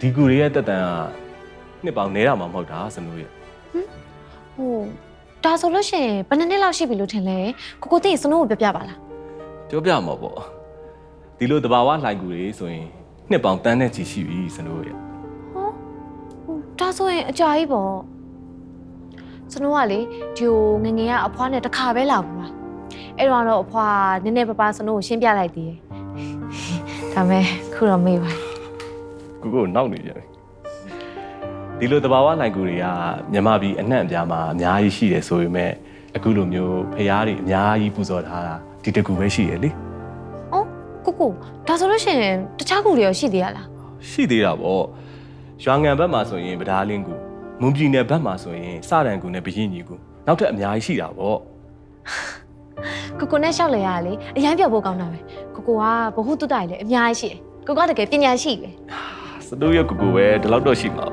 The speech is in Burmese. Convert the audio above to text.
ဒီကူတွေရဲ့တက်တန်ကနှစ်ပေါင်နေတာမှမဟုတ်တာစနိုးရဲ့ဟိုဒါဆိုလို့ရှိရင်ဘယ်နှစ်နှစ်လောက်ရှိပြီလို့ထင်လဲကိုကိုသိရင်စနိုးကိုပြောပြပါလားပြောပြမှာပေါ့ဒီလိုတဘာဝလှိုင်ကူတွေဆိုရင်နှစ်ပေါင်တန်းနဲ့ချီရှိပြီစနိုးရဲ့ဟောဟိုဒါဆိုရင်အကြာကြီးပေါ့စနိုးကလေဒီကိုငယ်ငယ်ကအဖွားနဲ့တစ်ခါပဲလာဘူးလားအဲ့တော့တော့အဖွားနည်းနည်းပါးပါးစနိုးကိုရှင်းပြလိုက်သေးတယ်ဒါမဲ့ခုတော့မေးပါ ကိုကိုနောက်နေကြတယ်ဒီလိုတဘာဝလှိုင်ကူတွေကမြန်မာပြည်အနှံ့အပြားမှာအများကြီးရှိတယ်ဆိုပေမဲ့အခုလိုမျိုးဖျားတွေအများကြီးပူဇော်ထားတာဒီတကူပဲရှိရလေအော်ကိုကိုဒါဆိုလို့ရှိရင်တခြားကူတွေရောရှိသေးရလားရှိသေးတာပေါ့ရွာငံဘက်မှာဆိုရင်ဗဒါလင်းကူမွန်ပြည်နယ်ဘက်မှာဆိုရင်စရန်ကူနဲ့ဘရင်ညီကူနောက်ထပ်အများကြီးရှိတာပေါ့ကိုကိုနဲ့ရှောက်လေရတာလေအရင်ပြောဖို့ကောင်းတာပဲကိုကိုကဘ ഹു တုတ္တရည်လေအများကြီးရှိတယ်ကိုကတကယ်ပညာရှိပဲ စတူရဲ့ကူကူပဲဒီလောက်တော့ရှိမှာ